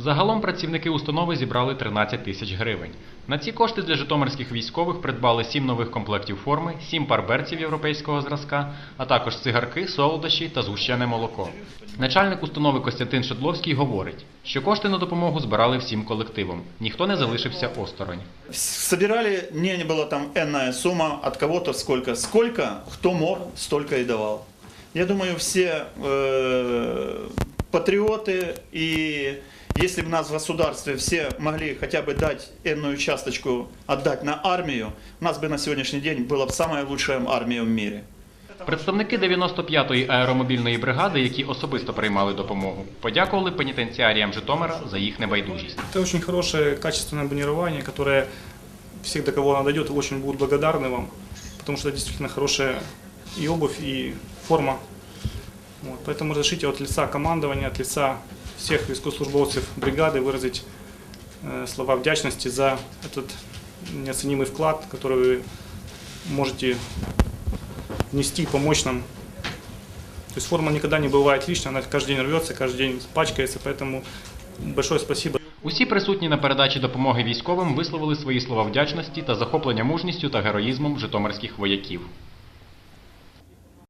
Загалом працівники установи зібрали 13 тисяч гривень. На ці кошти для житомирських військових придбали 7 нових комплектів форми, 7 пар берців європейського зразка, а також цигарки, солодощі та згущене молоко. Начальник установи Костянтин Шедловський говорить, що кошти на допомогу збирали всім колективом. Ніхто не залишився осторонь. Собирали, не, не было там энная сумма, от кого-то сколько. Сколько, кто мог, столько и давал. Я думаю, все э, патриоты и если бы у нас в государстве все могли хотя бы дать энную часточку, отдать на армию, у нас бы на сегодняшний день была бы самая лучшая армия в мире. Представники 95-ї аеромобільної бригади, які особисто приймали допомогу, подякували пенітенціаріям Житомира за їх небайдужість. Это очень хорошее качественное бронирование, которое всех, до кого оно дойдет, очень будут благодарны вам, потому что это действительно хорошая и обувь, и форма. Вот, поэтому разрешите от лица командования, от лица всех військовослужбовців бригады выразить э, слова вдячности за этот неоценимый вклад, который вы можете внести, помочь нам. То есть форма никогда не бывает лишней, она каждый день рвется, каждый день пачкается, поэтому большое спасибо. Усі присутні на передачі допомоги військовим висловили свої слова вдячності та захоплення мужністю та героїзмом житомирських вояків.